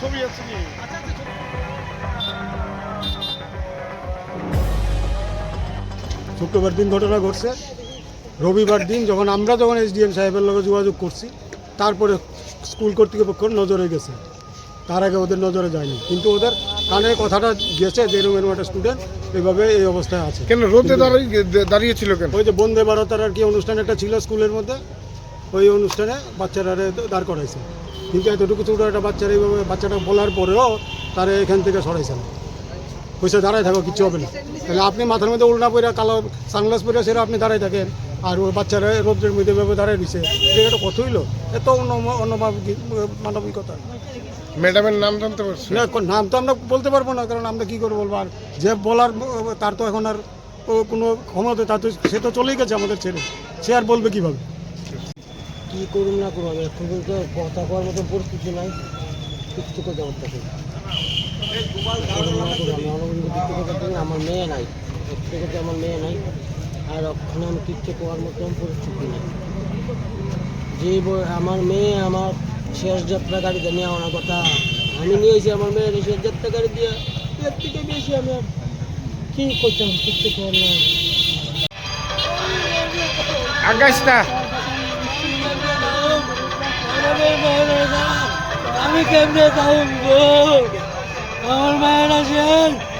ছবি আছে কি? শুক্রবার দিন ঘটনা ঘটছে। রবিবার দিন যখন আমরা যখন এস এসডিএম সাহেবের লগে যোগাযোগ করছি তারপরে স্কুল কর্তৃপক্ষ নজরে গেছে। তার আগে ওদের নজরে যায়নি। কিন্তু ওদের কানে কথাটা গেছে যে এরকম এরকম একটা স্টুডেন্ট এইভাবে এই অবস্থায় আছে। কেন রোদে দাঁড়িয়ে দাঁড়িয়েছিল কেন? ওই যে বন্দে ভারতের আর কি অনুষ্ঠান একটা ছিল স্কুলের মধ্যে ওই অনুষ্ঠানে বাচ্চারা দাঁড় করাইছে। কিন্তু এতটুকু ছোটো একটা বাচ্চার এইভাবে বাচ্চাটা বলার পরেও তারা এখান থেকে সরাইছে না। পয়সা দাঁড়ায় থাকো কিছু হবে না। তাহলে আপনি মাথার মধ্যে উল্টা পরে কালো সানগ্লাস পরে সেটা আপনি দাঁড়ায় থাকেন। আর ওই বাচ্চারা রোদ্রের মধ্যে ভাবে দাঁড়ায় দিছে এটা কত হইল এত অন্য- মানবিকতা। ম্যাডামের নাম জানতে পারছি। না নাম তো আমরা বলতে পারব না কারণ আমরা কী করে বলব? আর যে বলার তার তো এখন আর কোনো ক্ষমতা তার তো সে তো চলেই গেছে আমাদের ছেড়ে। সে আর বলবে কীভাবে? কি করুন না করুন আমি এখন পর্যন্ত কথা কওয়ার মতো পরিস্থিতি নাই। কিচ্ছু করতে পারতেছি না। না না, আমার মেয়ে নাই। করতে আমার মেয়ে নাই। আর ওখানে আমি কিচ্ছু করার মতন পরিস্থিতি নেই। যে আমার মেয়ে আমার শেষ যাত্রা গাড়িতে নিয়ে আমার কথা আমি নিয়েছি আমার মেয়ের শেষ যাত্রা গাড়ি দিয়ে এর থেকে বেশি আমি আর কি করতাম কিচ্ছু আগাইস্তা কেমনে থাকব আমার মায়ের আছেন